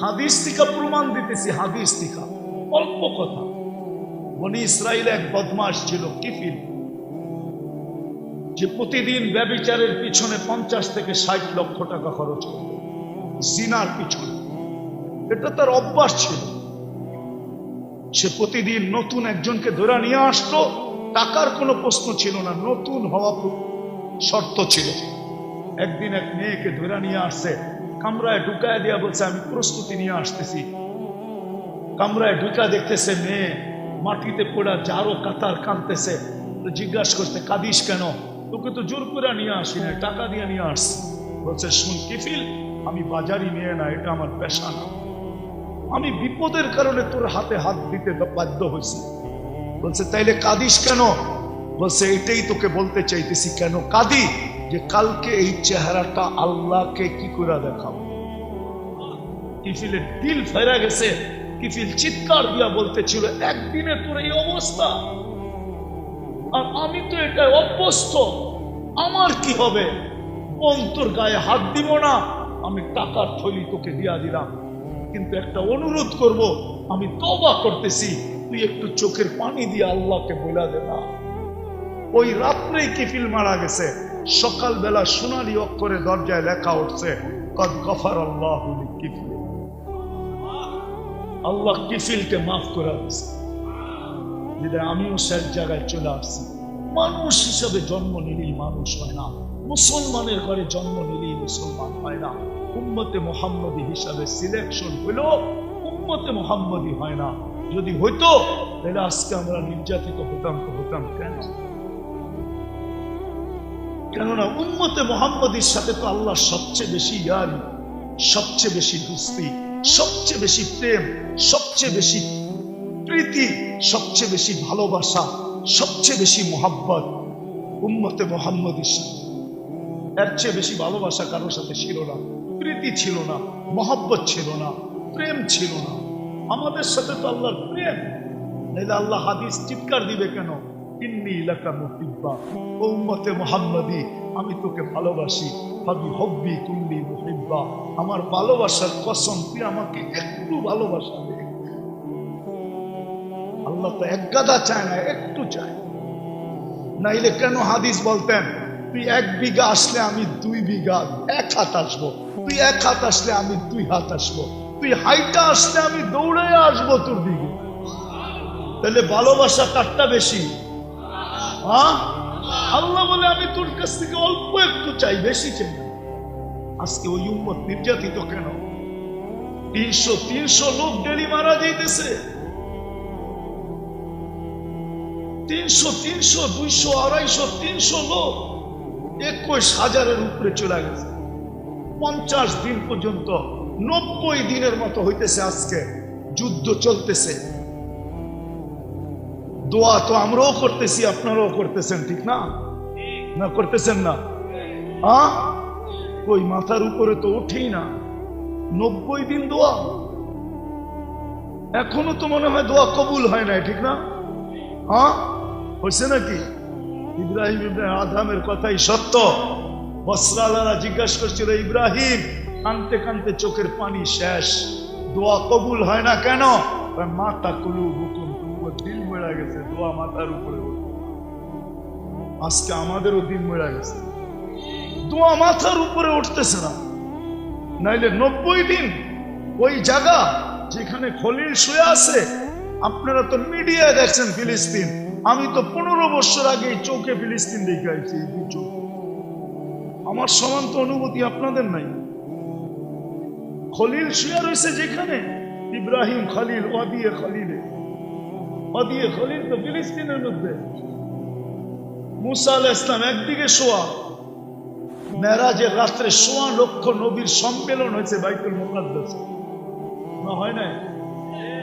হাদিস থেকে প্রমাণ দিতেছি, হাদিস থেকে। অল্প কথা। বনি ইসরায়েল এক বদমাস ছিল কিফিল যে প্রতিদিন ব্যবিচারের পিছনে পঞ্চাশ থেকে ষাট লক্ষ টাকা খরচ করত। জিনার পিছনে। এটা তার অভ্যাস ছিল। সে প্রতিদিন নতুন একজনকে ধরে নিয়ে আসতো, টাকার কোনো প্রশ্ন ছিল না, নতুন হওয়া শর্ত ছিল। একদিন এক মেয়েকে ধরে নিয়ে আসছে কামরায় ঢুকায় দিয়া বলছে, আমি প্রস্তুতি নিয়ে আসতেছি। কামরায় ঢুকা দেখতেছে মেয়ে মাটিতে পড়া যারও কাতার কাঁদতেছে। তো জিজ্ঞাসা করতে কাঁদিস কেন? তোকে তো জোর করে নিয়ে আসি না টাকা দিয়ে নিয়ে আসছি বলছে, শুন কিফিল, আমি বাজারি নিয়ে না, এটা আমার পেশা না। আমি বিপদের কারণে তোর হাতে হাত দিতে বাধ্য হয়েছি। বলছে, তাইলে কাঁদিস কেন? বলছে, এটাই তোকে বলতে চাইতেছি, কেন কাঁদি? যে কালকে এই চেহারাটা আল্লাহকে কি করে দেখাবো? কিফিলের দিল ফেরা গেছে। কিফিল চিৎকার দিয়া বলতেছিল একদিনে তোর এই অবস্থা। আর আমি তো এটা অভ্যস্ত। আমার কি হবে? বোন তোর গায়ে হাত দিব না। আমি টাকার থলি তোকে দিয়া দিলাম। কিন্তু একটা অনুরোধ করব, আমি তবা করতেছি। তুই একটু চোখের পানি দিয়ে আল্লাহকে বলে দে না। ওই রাত্রেই কিফিল মারা গেছে। সকালবেলা সোনালি অক্ষরে দরজায় লেখা উঠছে, কদ গফার আল্লাহ আল্লাহ কিফিলকে মাফ করে দিচ্ছে যেটা আমিও শেষ জায়গায় চলে আসছি। মানুষ হিসাবে জন্ম নিলেই মানুষ হয় না। মুসলমানের ঘরে জন্ম নিলেই মুসলমান হয় না। উম্মতে মোহাম্মদী হিসাবে সিলেকশন হলো উম্মতে মোহাম্মদী হয় না। যদি হইতো, তাহলে আজকে আমরা নির্যাতিত হতাম তো হতাম কেন? কেননা উম্মতে মোহাম্মদীর সাথে তো আল্লাহ সবচেয়ে বেশি ইয়ারি, সবচেয়ে বেশি দুস্তি, সবচেয়ে বেশি প্রেম, সবচেয়ে বেশি প্রীতি, সবচেয়ে বেশি ভালোবাসা, সবচেয়ে বেশি মোহাব্বত উম্মতে মোহাম্মদীর সাথে। এর চেয়ে বেশি ভালোবাসা কারোর সাথে ছিল না। প্রীতি ছিল না, মহব্বত ছিল না, প্রেম ছিল না। আমাদের সাথে তো আল্লাহর প্রেম। নাইলে আল্লাহ হাদিস চিৎকার দিবে কেন? ইন্নি ইলাকা মুহিব্বা। মোহাম্মদী, আমি তোকে ভালোবাসি। ভাবি হব্বি কুল্লি মুহিব্বা। আমার ভালোবাসার কসম, তুই আমাকে একটু ভালোবাসা আল্লাহ তো এক গাদা চায় না, একটু চায়। নাইলে কেন হাদিস বলতেন, তুই এক বিঘা আসলে আমি দুই বিঘা, এক হাত আসব। তুই এক হাত আসলে আমি দুই হাত আসব। তুই হাইটা আসলে আমি দৌড়ে আসব তোর দিকে। তাহলে ভালোবাসা কারটা বেশি? আল্লাহ বলে, আমি তোর কাছ থেকে অল্প একটু চাই, বেশি চাই আজকে ওই উম্মত নির্যাতিত কেন? তিনশো তিনশো লোক ডেলি মারা যাইতেছে। তিনশো তিনশো, দুইশো, আড়াইশো, তিনশো লোক একুশ হাজারের উপরে চলে গেছে। পঞ্চাশ দিন পর্যন্ত নব্বই দিনের মতো হইতেছে আজকে। যুদ্ধ চলতেছে। দোয়া তো আমরাও করতেছি, আপনারাও করতেছেন, ঠিক না? না করতেছেন না? ওই মাথার উপরে তো উঠেই না। নব্বই দিন দোয়া। এখনও তো মনে হয় দোয়া কবুল হয় না ঠিক না? হ্যাঁ হয়েছে নাকি? ইব্রাহিম ইব্রাহিম আদামের কথাই সত্য। বসরালারা জিজ্ঞাসা করছিল, ইব্রাহিম, কানতে কানতে চোখের পানি শেষ। দোয়া কবুল হয় না কেন? মাতা কুলু দিল মেরা গেছে, দোয়া মাথার উপরে আজকে আমাদেরও দিন মেরা গেছে। দোয়া মাথার উপরে উঠতেছে না। নাইলে নব্বই দিন ওই জায়গা যেখানে খলিল শুয়ে আছে, আপনারা তো মিডিয়ায় দেখছেন ফিলিস্তিন। আমি তো পনেরো বছর আগে চোখে ফিলিস্তিন দেখে। আমার সমান তো অনুভূতি আপনাদের নাই। খলিল শুয়ে রয়েছে যেখানে, ইব্রাহিম খলিল ওয়াদিয়ে খলিলে। খলিল তো ফিলিস্তিনের মধ্যে। মুসা আল ইসলাম একদিকে শোয়া রাত্রে লক্ষ নবীর সম্মেলন হয়েছে বাইতুল মুকাদ্দাস। না হয় নাই?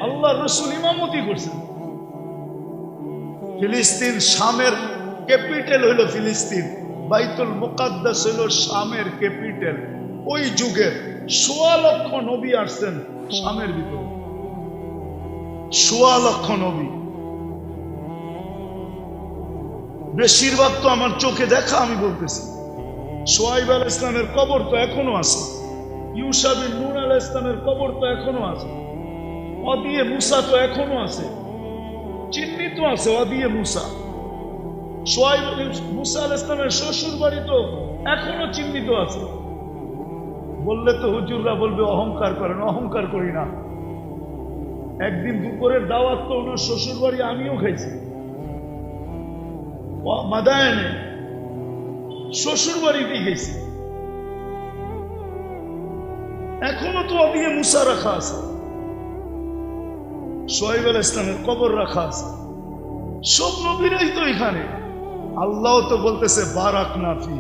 আল্লাহ রসুল ইমামতি করছেন। ফিলিস্তিন শামের ক্যাপিটাল হইল ফিলিস্তিন, বাইতুল মুকাদ্দাস হইল শামের ক্যাপিটাল। ওই যুগের সোয়া লক্ষ নবী আসছেন শামের ভিতরে। সোয়া লক্ষ নবী। বেশিরভাগ তো আমার চোখে দেখা, আমি বলতেছি। সোয়াইব আল ইসলামের কবর তো এখনও আছে। ইউসাবিন নুর আল ইসলামের কবর তো এখনও আছে। অদিয়ে মুসা তো এখনও আছে। চিহ্নিত আছে অদিয়ে মুসা। সোয়াইব মুসা আল ইসলামের শ্বশুর বাড়ি তো এখনও চিহ্নিত আছে। বললে তো হুজুররা বলবে, অহংকার করেন, অহংকার করি না। একদিন দুপুরের দাওয়াত তো ওনার শ্বশুর বাড়ি আমিও খাইছি। মাদায়নে শ্বশুর বাড়িতেই গেছি। এখনও তো ওদিকে মুসা রাখা আছে। সোহেব আল ইসলামের কবর রাখা আছে। সব নবীরাই তো এখানে। আল্লাহ তো বলতেছে, বারাক নাফি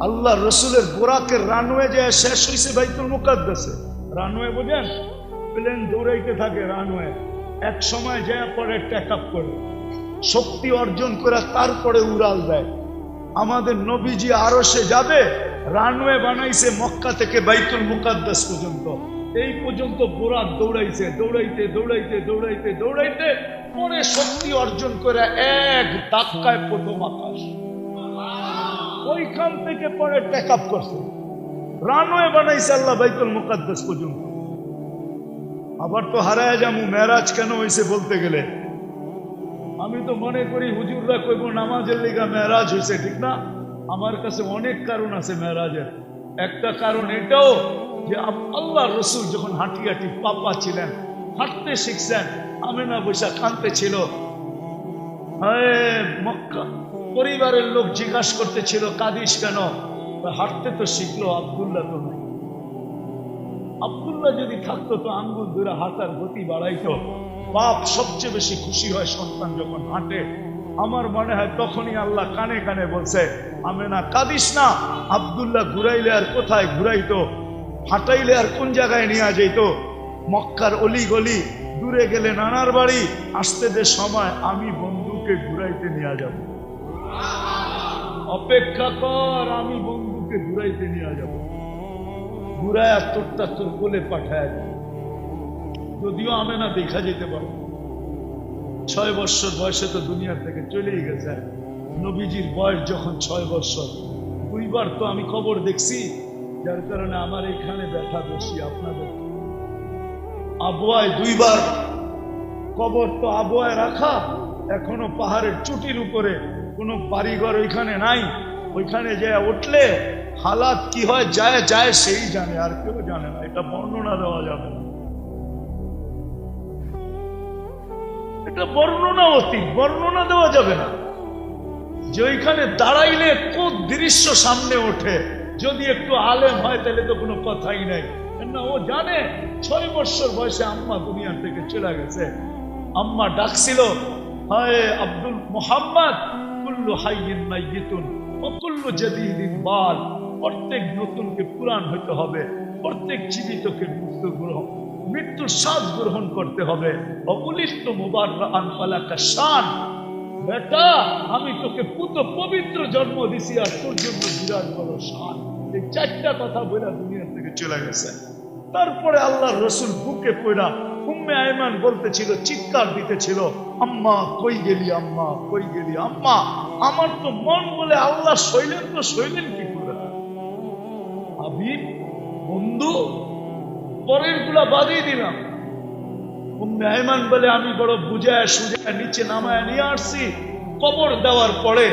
আল্লাহ রসুলের বোরাকের রানওয়ে যে শেষ হয়েছে বাইতুল মুকাদ্দাসে। রানওয়ে বোঝেন? প্লেন দৌড়াইতে থাকে রানওয়ে। এক সময় যায় পরে ট্যাক আপ করে। শক্তি অর্জন করে তারপরে উড়াল দেয়। আমাদের নবীজি আরও সে যাবে, রানওয়ে বানাইছে মক্কা থেকে বাইতুল মুকাদ্দাস পর্যন্ত। এই পর্যন্ত বোরাক দৌড়াইছে, দৌড়াইতে দৌড়াইতে দৌড়াইতে দৌড়াইতে পরে শক্তি অর্জন করে এক ধাক্কায় প্রথম আকাশ। ওইখান থেকে পরে টেক আপ করছে। রানওয়ে বানাইছে আল্লাহ বাইতুল মুকাদ্দাস পর্যন্ত। আবার তো হারায় যামু মেরাজ কেন হয়েছে বলতে গেলে? আমি তো মনে করি হুজুররা কইব, নামাজের লিগা মেরাজ হয়েছে ঠিক না? আমার কাছে অনেক কারণ আছে মেরাজের। একটা কারণ এটাও যে আল্লাহ রসুল যখন হাঁটি হাঁটি পাপা ছিলেন, হাঁটতে শিখছেন, আমেনা বৈশা কানতে ছিল। মক্কা পরিবারের লোক জিজ্ঞাসা করতেছিল, কাদিস কেন? হাঁটতে তো শিখলো আবদুল্লাহ তো নাই। আবদুল্লাহ যদি থাকতো তো আঙ্গুল ধরে হাঁটার গতি বাড়াইতো। বাপ সবচেয়ে বেশি খুশি হয় সন্তান যখন হাঁটে। আমার মনে হয় তখনই আল্লাহ কানে কানে বলছে আমি না কাঁদিস না। আবদুল্লাহ ঘুরাইলে আর কোথায় ঘুরাইতো? হাঁটাইলে আর কোন জায়গায় নিয়ে যেত মক্কার অলি গলি, দূরে গেলে নানার বাড়ি। আসতে দে সময় আমি বন্ধুকে ঘুরাইতে নিয়ে যাব। অপেক্ষা কর, আমি বন্ধুকে ঘুরাইতে নিয়ে যাব। ঘুরায় তোরটা তোর কোলে পাঠায়। যদিও আমি না দেখা যেতে পারো ছয় বছর বয়সে তো দুনিয়ার থেকে চলেই গেছে। নবীজির বয়স যখন ছয় বছর, দুইবার তো আমি খবর দেখছি, যার কারণে আমার এখানে ব্যথা বেশি আপনাদের। আবহাওয়ায় দুইবার, কবর তো আবহাওয়ায় রাখা, এখনও পাহাড়ের চুটির উপরে, কোনো বাড়িঘর ওইখানে নাই। ওইখানে যে উঠলে হালাত কি হয়, যায় যায় সেই জানে, আর কেউ জানে না। এটা বর্ণনা দেওয়া যাবে না। এটা বর্ণনা অতীত বর্ণনা দেওয়া যাবে না। যে ওইখানে দাঁড়াইলে কোন দৃশ্য সামনে ওঠে, যদি একটু আলেম হয় তাহলে তো কোনো কথাই নাই। না ও জানে, ছয় বছর বয়সে আম্মা দুনিয়া থেকে চলে গেছে। আম্মা ডাকছিল, হায় আব্দুল মোহাম্মদ, কুল্লু হাইয়িন মাইয়িতুন, ও কুল্লু জাদিদিন বাল, প্রত্যেক নতুনকে পুরাণ হইতে হবে, প্রত্যেক জীবিতকে মৃত্যু গ্রহণ মৃত্যুর স্বাদ গ্রহণ করতে হবে। অবলিষ্ট মুবার আনপালাকা শান। বেটা, আমি তোকে পুত পবিত্র জন্ম দিছি আর তোর জন্য বিরাট বড় শান। এই চারটা কথা বলে দুনিয়া থেকে চলে গেছে। তারপরে আল্লাহ রসুল বুকে পড়া উম্মে আয়মান বলতেছিল, চিৎকার দিতেছিল, আম্মা, কই গেলি আম্মা, কই গেলি আম্মা? আমার তো মন বলে আল্লাহ শৈলেন তো শৈলেন কি করে? হাবিব, বন্ধু পরেরগুলা বাদিয়ে দিলাম। আয়মান বলে আমি বড় বুঝায় সুজায় নিচে নামায় নিয়ে আসছি। কবর দেওয়ার পরে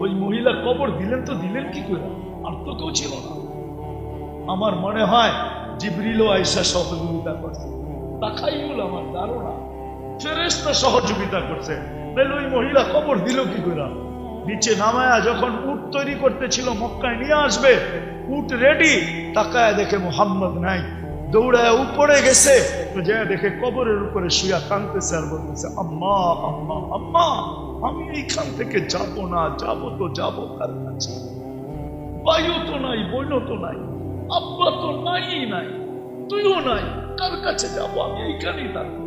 ওই মহিলা কবর দিলেন তো দিলেন কি করে? আর তো কেউ ছিল না। আমার মনে হয় জিবরিলও আইসা সহযোগিতা করছে। আমার ধারণা। ফেরেস্তা সহযোগিতা করছে। তাহলে ওই মহিলা কবর দিল কি করে? নিচে নামায়া যখন উট তৈরি করতেছিল, মক্কায় নিয়ে আসবে, উট রেডি তাকায় দেখে মোহাম্মদ নাই। দৌড়ায় উপরে গেছে। যে দেখে কবরের উপরে শুয়া কাঁদতেছে আর বলতেছে, আম্মা আম্মা আম্মা, আমি এইখান থেকে যাব না, যাব তো যাব কার কাছে। বায়ু তো নাই বইন তো নাই, আব্বা তো নাই নাই, তুইও নাই, কার কাছে যাব? আমি এইখানেই থাকব।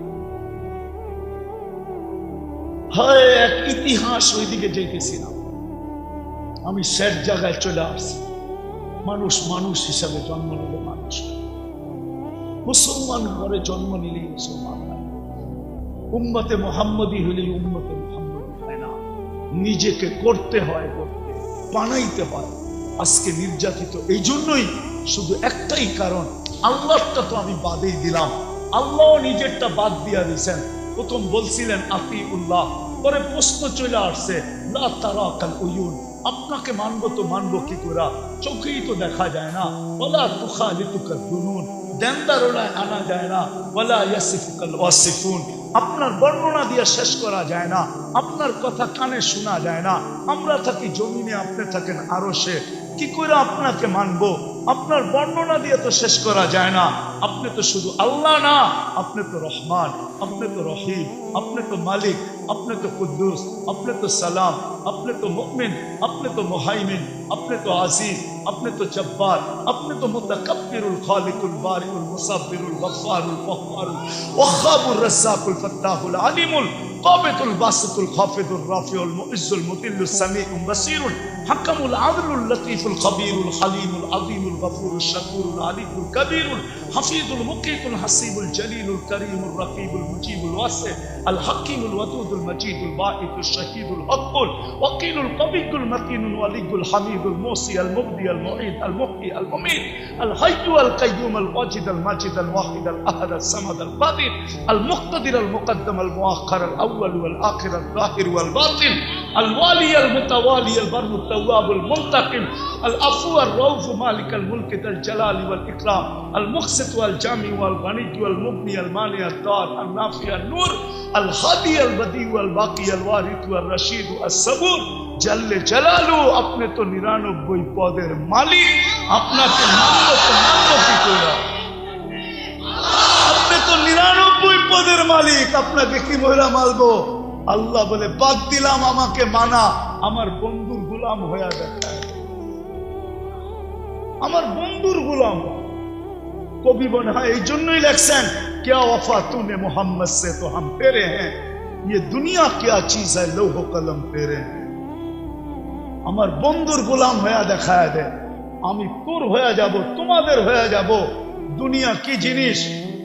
হয়, এক ইতিহাস ওইদিকে যেতেছিলাম আমি স্যার জায়গায় চলে আসছি। মানুষ মানুষ হিসাবে জন্ম নিলে মানুষ। মুসলমান ঘরে জন্ম নিলেই মুসলমান হয়। উম্মতে মোহাম্মদী হলেই উম্মতে মোহাম্মদ হয় না। নিজেকে করতে হয়, করতে, বানাইতে হয়। আজকে নির্যাতিত, এই জন্যই শুধু একটাই কারণ, আল্লাহটা তো আমি বাদেই দিলাম। আল্লাহ নিজেরটা বাদ দিয়া দিয়েছেন। প্রথম বলছিলেন আতি উল্লাহ পরে প্রশ্ন চলে আসছে, লা তারা কাল উয়ুন। আপনাকে মানবো তো মানবো কি করা? চোখেই তো দেখা যায় না। ওলা তুখালিতুকা দুনুন। দেনদারোলায় আনা যায় না। ওলা ইয়াসিফুকাল ওয়াসিফুন। আপনার বর্ণনা দিয়ে শেষ করা যায় না। আপনার কথা কানে শোনা যায় না। আমরা থাকি জমিনে, আপনি থাকেন আরও সে কি করে আপনাকে মানবো? আপনার বর্ণনা দিয়ে তো শেষ করা যায় না। আপনি তো শুধু আল্লাহ না, আপনি তো রহমান, আপনি তো রহিম, আপনি তো মালিক। আপনি তো কুদ্দুস আপনি তো সালাম আপনি তো মুমিন আপনি তো মুহাইমিন আপনি তো আজিজ আপনি তো জব্বার আপনি তো মুতাকাব্বিরুল খালিকুল বারিকুল মুসাব্বিরুল গফফারুল কহ্হারুল ওয়াহাবুর রাজ্জাকুল ফাত্তাহুল আলিমুল قابض الباسط الخافض الرافع المؤز المذل السميع بصير حكم العدل اللطيف الخبير الحليم العظيم الغفور الشكور العليم الكبير الحفيظ المقيت الحسيب الجليل الكريم الرقيب المجيب الواسع الحكيم الودود المجيد الباعث الشهيد الحق الوكيل القوي المتين الولي الحميد الموصي المبدي المعيد المحيي المميت الحي القيوم الواجد الماجد الواحد الأحد الصمد القادر المقتدر المقدم المؤخر الأول الأول والآخر الظاهر والباطن الوالي المتوالي البر التواب المنتقم العفو الروف مالك الملك ذا الجلال والإكرام المقسط والجامي والغني والمبني المانع الدار النافي النور الهادي البديع الباقي الوارث والرشيد الصبور. جل جلاله अपने तो निरानब्बई पौधेर मालिक अपना के मान्य मान्य की कोई নিরানব্বই পদের মালিক আপনাকে কি মহিলা মালবো আল্লাহ বলে বাদ দিলাম আমাকে মানা আমার বন্ধুর গুলাম হয়ে দেখায় আমার বন্ধুর গুলাম কবি মনে হয় এই জন্যই লেখছেন क्या वफा तूने मोहम्मद से तो हम तेरे हैं ये दुनिया क्या चीज है लोह कलम तेरे हैं আমার বন্ধুর গোলাম হয়ে দেখায় দে আমি তোর হয়ে যাব তোমাদের হয়ে যাব দুনিয়া কি জিনিস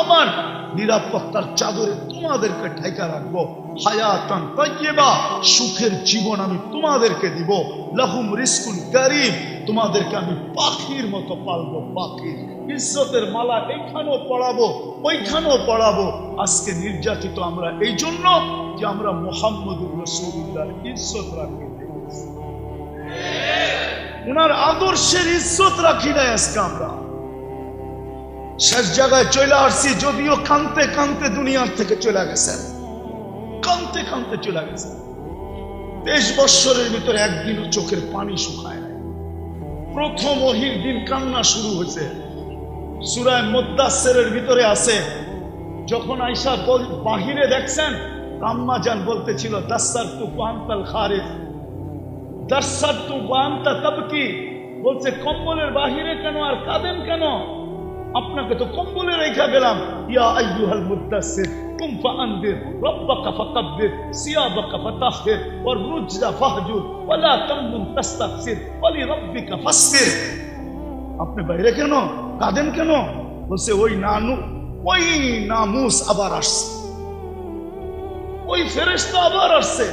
আমান নিরাপত্তার চাদরে তোমাদেরকে ঠেকা রাখব। হায়াতান তাইয়্যিবা, সুখের জীবন আমি তোমাদেরকে দিব। লাহুম রিজকুন কারীম তোমাদেরকে আমি পাখির মতো পালবো পাখি ইজ্জতের মালা এইখানেও পড়াবো, ওইখানেও পড়াবো। আজকে নির্যাতিত আমরা এই জন্য যে আমরা মোহাম্মদুর রসুল্লাহর ইজ্জত রাখি ওনার আদর্শের ইজ্জত রাখি নাই আজকে আমরা। শেষ জায়গায় চলে আসছি, যদিও কানতে কানতে দুনিয়ার থেকে চলে গেছেন কানতে কানতে চলে গেছেন তেইশ বৎসরের ভিতরে একদিনও চোখের পানি শুকায় প্রথম ওহির দিন কান্না শুরু হয়েছে। সুরায় মোদ্দাসের ভিতরে আছে, যখন আইসা বাহিরে দেখছেন, আম্মা যান বলতেছিল দাসার তু পান্তাল খারেজ দাসার তু বান্তা তব কি বলছে, কম্বলের বাহিরে কেন আর কাঁদেন কেন? আপনাকে তো কম্বলে রেখা গেলাম। ইয়া আইয়ুহাল মুদ্দাসসির কুম ফাআনদির, রাব্বাকা ফাকাব্বির, সিয়াবাকা ফাতাহহির ওয়ার রুজা ফাহজুর ওয়ালা তামনুন তাস্তাকসির ওয়ালি রাব্বিকা ফাসবির আপনি বাইরে কেন? কাঁদেন কেন? বলছে, ওই নানু, ওই নামুস আবার আসছে। ওই ফেরেশতা আবার আসছে।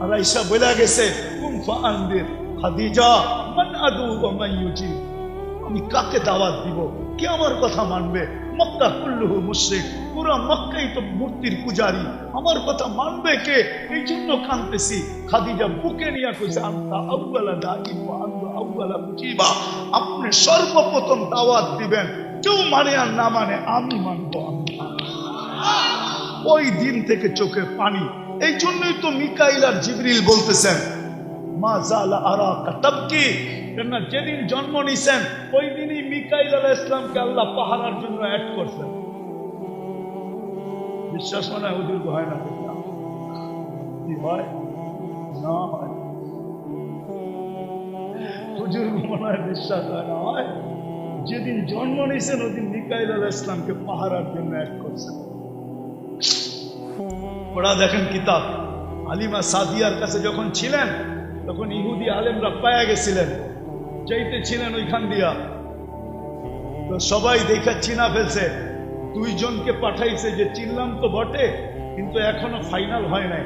আর আইসা বলে গেছে, কুম ফাআনদির, খাদিজা, মান আদু ওয়া মান ইউজিব। আমি কাকে দাওয়াত দিব? কে আমার কথা মানবে। মক্কা কুল্লুহু মুশরিক, পুরা মক্কাই তো মূর্তির পূজারি। আমার কথা মানবে কে? এই জন্য কাঁদতেছি খাদিজা বুকে নিয়ে কইছে, আন্তা ওয়া আন্তা আউয়ালা মুজিবা। আপনি সর্বপ্রথম দাওয়াত দিবেন। কেউ মানে আর না মানে আমি মানবো। ওই দিন থেকে চোখে পানি। এই জন্যই তো মিকাইল আর জিবরিল বলতেছেন, মা জালা আরাকা তাবকি। কেননা যেদিন জন্ম নিছেন, ওই দিনই মিকাইল আলাহ ইসলামকে আল্লাহ পাহারার জন্য অ্যাড করছেন। বিশ্বাস মনে হয় হয়? না হয়। না, হয়। যেদিন জন্ম নিছেন ওদিন মিকাইল ইসলামকে পাহারার জন্য করছেন। ওরা দেখেন কিতাব। আলিমা সাদিয়ার কাছে যখন ছিলেন, তখন ইহুদি আলেমরা পায়া গেছিলেন। চাইতে ছিলেন ওইখান দিয়া। তো সবাই দেখা চিনা ফেলছে। দুইজনকে পাঠাইছে যে, চিনলাম তো বটে, কিন্তু এখনও ফাইনাল হয় নাই।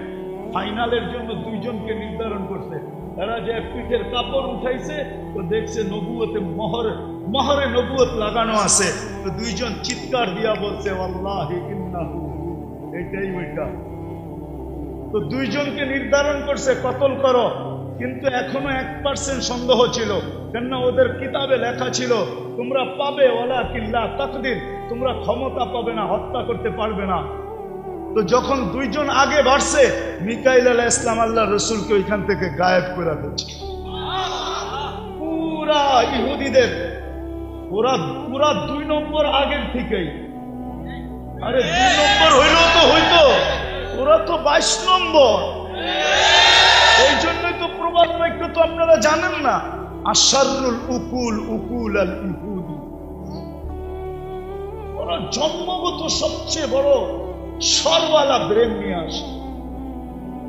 ফাইনালের জন্য দুইজনকে নির্ধারণ করছে। তারা যে পিঠের কাপড় উঠাইছে, তো দেখছে নবুয়তে মহর, মহরে নবুয়ত লাগানো আছে। তো দুইজন চিৎকার দিয়া বলছে এটাই ওইটা। তো দুইজনকে নির্ধারণ করছে, কতল করো। কিন্তু এখনও এক পার্সেন্ট সন্দেহ ছিল। কেননা ওদের কিতাবে লেখা ছিল, তোমরা পাবে ওলা কিল্লা তাকদিন তোমরা ক্ষমতা পাবে না, হত্যা করতে পারবে না। তো যখন দুইজন আগে বাড়ছে, মিকাইল আলাহ ইসলাম আল্লাহ রসুলকে ওইখান থেকে গায়েব করে দিচ্ছে পুরা ইহুদিদের, ওরা পুরা দুই নম্বর আগের থেকেই। আরে দুই নম্বর হইলেও তো হইতো, ওরা তো বাইশ নম্বর। এই জন্যই তো প্রবাদ বাক্য তো আপনারা জানেন না। আশারুল উকুল উকুল। আল ইহুদি ওরা জন্মগত সবচেয়ে বড় সরওয়ালা ব্রেন নিয়ে আসে।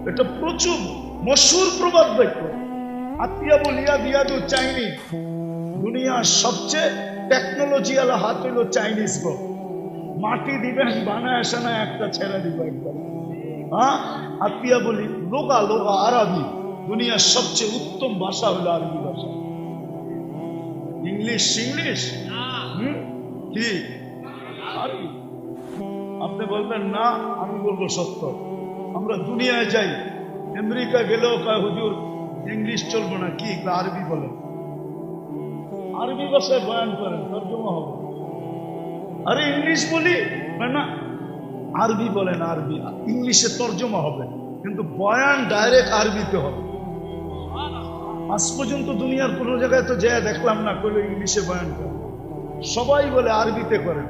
এটা প্রচুর মশুর প্রবাদ বাক্য আত্মীয় বলিয়া দিয়াদু চাইনি। দুনিয়ার সবচেয়ে টেকনোলজি আলা হাত হইল চাইনিজ গো মাটি দিবেন, বানায় আসে না একটা ছেড়ে দিব একবার। হ্যাঁ? আত্মীয় বলি, লোগা লোগা, আরবি। দুনিয়ার সবচেয়ে উত্তম ভাষা হলো আরবি ভাষা। ইংলিশ ইংলিশ হুম? কি? আপনি বলবেন না আমি বলব সত্য। আমরা দুনিয়ায় যাই আমেরিকা গেলেও কয় হুজুর ইংলিশ চলবো না। কি? আরবি বলেন। আরবি ভাষায় বয়ান করেন তর্জমা হবে। আরে ইংলিশ বলি? না আরবি বলেন আরবি। ইংলিশে তর্জমা হবে। কিন্তু বয়ান ডাইরেক্ট আরবিতে হবে। আজ পর্যন্ত দুনিয়ার কোনো জায়গায় তো যায় দেখলাম না করলে ইংলিশে বয়ান করে। সবাই বলে আরবিতে করে।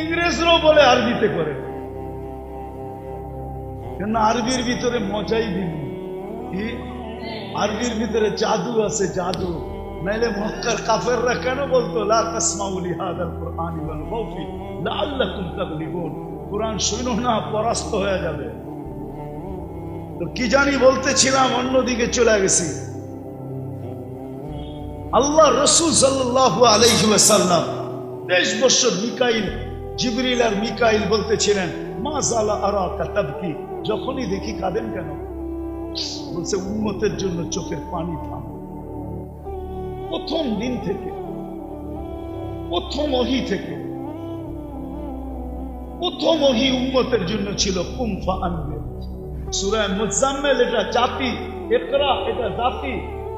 ইংরেজরাও বলে আরবিতে করে। কেন আরবির ভিতরে মজাই কি? আরবির ভিতরে জাদু আছে, জাদু। নাইলে মক্কার কাফেররা কেন বলতো, লা তাসমাউলি হাদাল কুরআনি ওয়াল খাউফি লাআল্লাকুম তাগলিবুন কুরআন শুনো না, পরাস্ত হয়ে যাবে। তো কি জানি বলতেছিলাম, অন্যদিকে চলে গেছি। আল্লাহ রসুল সাল্লাল্লাহু আলাইহি ওয়াসাল্লাম তেইশ বছর মিকাইল, জিবরিল আর মিকাইল বলতেছিলেন, মা যখনই দেখি কাঁদেন কেন? বলছে উন্মতের জন্য চোখের পানি থাম প্রথম দিন থেকে, প্রথম অহি থেকে, প্রথম অহি উন্মতের জন্য ছিল কুমফা আনবে সুরায় মুজাম্মেল এটা জাতি। একরা এটা জাতি।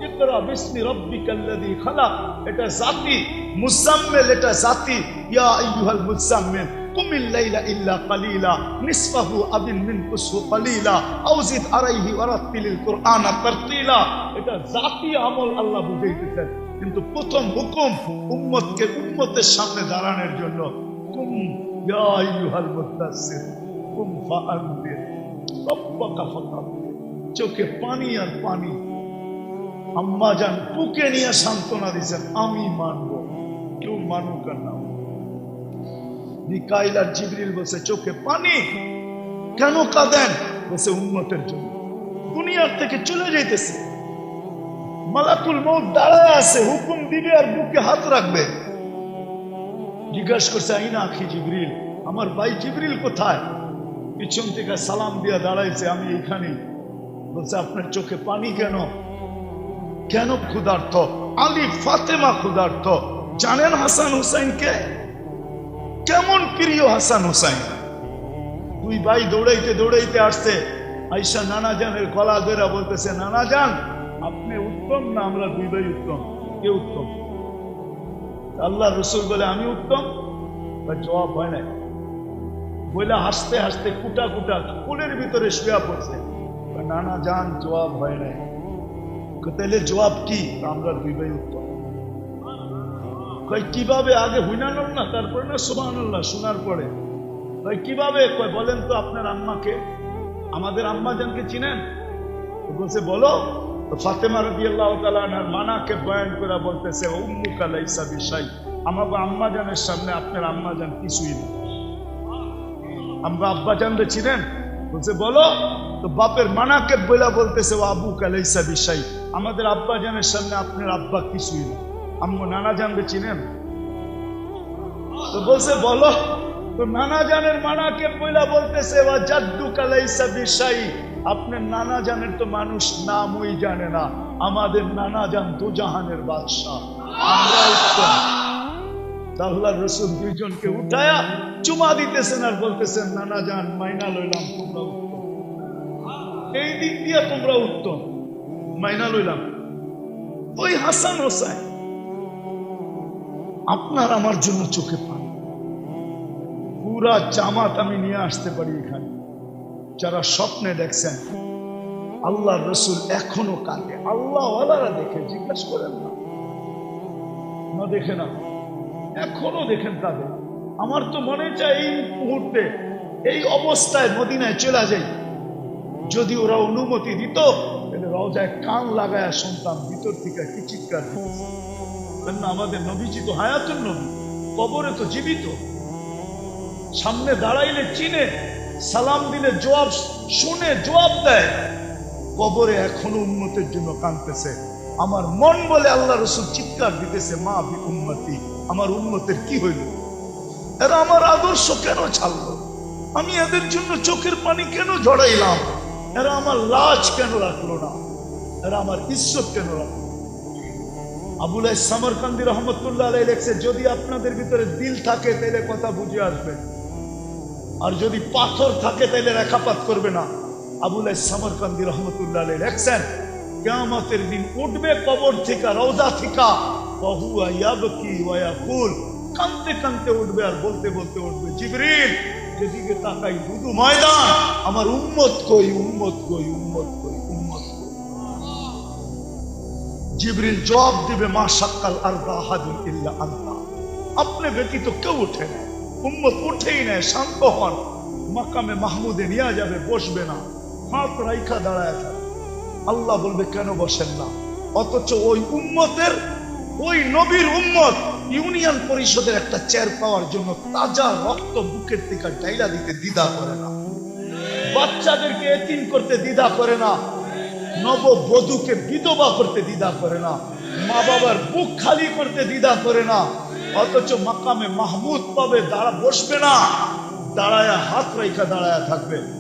ইকরা বিসমি রব্বিকাল্লাযী খালাক, এটা জাতি। মুজাম্মেল এটা জাতি। ইয়া আইয়ুহাল মুজাম্মিল কুমিল লাইলা ইল্লা কালিলা, নিসফাহু আবিন মিনকুসহু কালিলা আও জিদ আলাইহি ওয়ারাত্তিলিল কুরআনা তারতিলা। এটা জাতি আমল আল্লাহ বুঝাইতেছেন। কিন্তু প্রথম হুকুম উম্মতকে উম্মতের সামনে দাঁড়ানোর জন্য, কুম ইয়া আইয়ুহাল মুদাসসির, কুম ফাআনদির চোখে পানি আর পানি। আম্মা যান, বুকে নিয়ে সান্ত্বনা দিচ্ছেন আমি মানব। কেউ মানুক আর না মিকাইল আর জিবরিল বসে চোখে পানি? কেন কাঁদেন? বসে উন্নতের জন্য। দুনিয়ার থেকে চলে যাইতেছে। মালাকুল মৌত দাঁড়ায় আছে, হুকুম দিবে আর বুকে হাত রাখবে। জিজ্ঞাসা করছে, আইনা আখি জিবরিল? আমার ভাই জিবরিল কোথায়? পিছন থেকে সালাম দিয়া দাঁড়াইছে, আমি এখানে। বলছে, আপনার চোখে পানি কেন? কেন ক্ষুধার্ত? আলী ফাতেমা ক্ষুধার্ত। জানেন হাসান হুসাইনকে? কেমন প্রিয় হাসান হুসাইন? দুই ভাই দৌড়াইতে দৌড়াইতে আসছে। আইসা নানা জানের গলা ধরা বলতেছে নানা যান আপনি উত্তম না আমরা দুই ভাই উত্তম? কে উত্তম? আল্লাহ রসুল বলে, আমি উত্তম? জবাব হয় নাই। বলে হাসতে হাসতে কুটা কুটা কুলের ভিতরে শুয়া পড়ছে। নানা জান জবাব হয় নাই। তাহলে জবাব কি? আমরা দুই ভাই উত্তম কয়, কীভাবে আগে হুইনানোর না, তারপরে না সোহানুল্লাহ শোনার পরে কয়, কীভাবে? কয়, বলেন তো আপনার আম্মাকে। আমাদের আম্মা জানকে চিনেন? বলছে, বলো। ফাতেমা রবি আল্লাহ তালার মানাকে বয়ান করে বলতেছে উম্মু কালাইসা বিষয় আমাকে আম্মা জানের সামনে আপনার আম্মা জান কিছুই না। আমরা আব্বা জানলে ছিলেন বলছে, বলো, তো বাপের মানাকে বইলা বলতেছে, ও আবু কালাইসা বিষয় আমাদের আব্বা জানের সামনে আপনার আব্বা কিছুই না। আম্মু নানা জানবে চিনেন? তো বলছে, বলো, তো নানা জানের মানাকে বইলা বলতেছে ওয়া জাদ্দু কালাইসা বিষয় আপনার নানা জানের তো মানুষ নামই জানে না। আমাদের নানা জান দু জাহানের বাদশাহ। আমরা রসুল দুইজনকে উঠায়া চুমা দিতেছেন আর বলতেছেন, নানা যান মাইনা লইলাম, তোমরা এই দিক তোমরা উত্তম, মাইনা লইলাম। ওই হাসান আপনার আমার জন্য চোখে পান। পুরা জামাত আমি নিয়ে আসতে পারি এখানে। যারা স্বপ্নে দেখছেন আল্লাহ রসুল এখনও কাঁদে। আল্লাহ দেখে, জিজ্ঞেস করেন না দেখে না। এখনও দেখেন তাদের আমার তো মনে চায় এই মুহূর্তে, এই অবস্থায় মদিনায় চলে যাই যদি ওরা অনুমতি দিত, তাহলে রওজায় কান লাগায় শুনতাম ভিতর থেকে কি চিৎকার। আমাদের নবীজি তো হায়াতুর নবী, কবরে তো জীবিত। সামনে দাঁড়াইলে চিনে, সালাম দিলে জবাব, শুনে জবাব দেয়। কবরে এখনও উন্নতির জন্য কাঁদতেছে। আমার মন বলে আল্লাহ রসুল চিৎকার দিতেছে, মা উন্নতি আমার উন্নতের কি হইল? এরা আমার আদর্শ কেন ছাড়লো? আমি এদের জন্য চোখের পানি কেন ঝড়াইলাম এরা আমার লাজ কেন রাখল না? এরা আমার ইজ্জত কেন রাখল আবুল সামরকান্দি রহমতুল্লাহ আলাই লেখছে, যদি আপনাদের ভিতরে দিল থাকে, তাহলে কথা বুঝে আসবে। আর যদি পাথর থাকে, তাহলে রেখাপাত করবে না। আবুল সামরকান্দি রহমতুল্লাহ আলাই লেখছেন, কেয়ামতের দিন উঠবে কবর থেকে, রওজা থেকে উঠবে আর বলতে বলতে উঠবে, জিবরিল, যেদিকে তাকাই ময়দান, আমার উম্মত কই উম্মত কই উম্মত কই উম্মত কই। জিবরিল জবাব দিবে, মা সাক্কাল আর ইল্লা আপনি ব্যতীত কেউ উঠে না, উম্মত উঠেই নেয়, শান্ত হন। মাকামে মাহমুদে নিয়ে যাবে, বসবে না, হাত রাইখা দাঁড়ায় আল্লাহ বলবে, কেন বসেন না? অথচ ওই উম্মতের ওই নবীর উম্মত ইউনিয়ন পরিষদের একটা চেয়ার পাওয়ার জন্য তাজা রক্ত বুকের থেকে ডাইলা দিতে দ্বিধা করে না। বাচ্চাদেরকে এতিম করতে দ্বিধা করে না। নববধূকে বিধবা করতে দ্বিধা করে না। মা বাবার বুক খালি করতে দ্বিধা করে না। অথচ মাকামে মাহমুদ পাবে, দাঁড়া, বসবে না। দাঁড়ায়, হাত রেখা দাঁড়ায় থাকবে।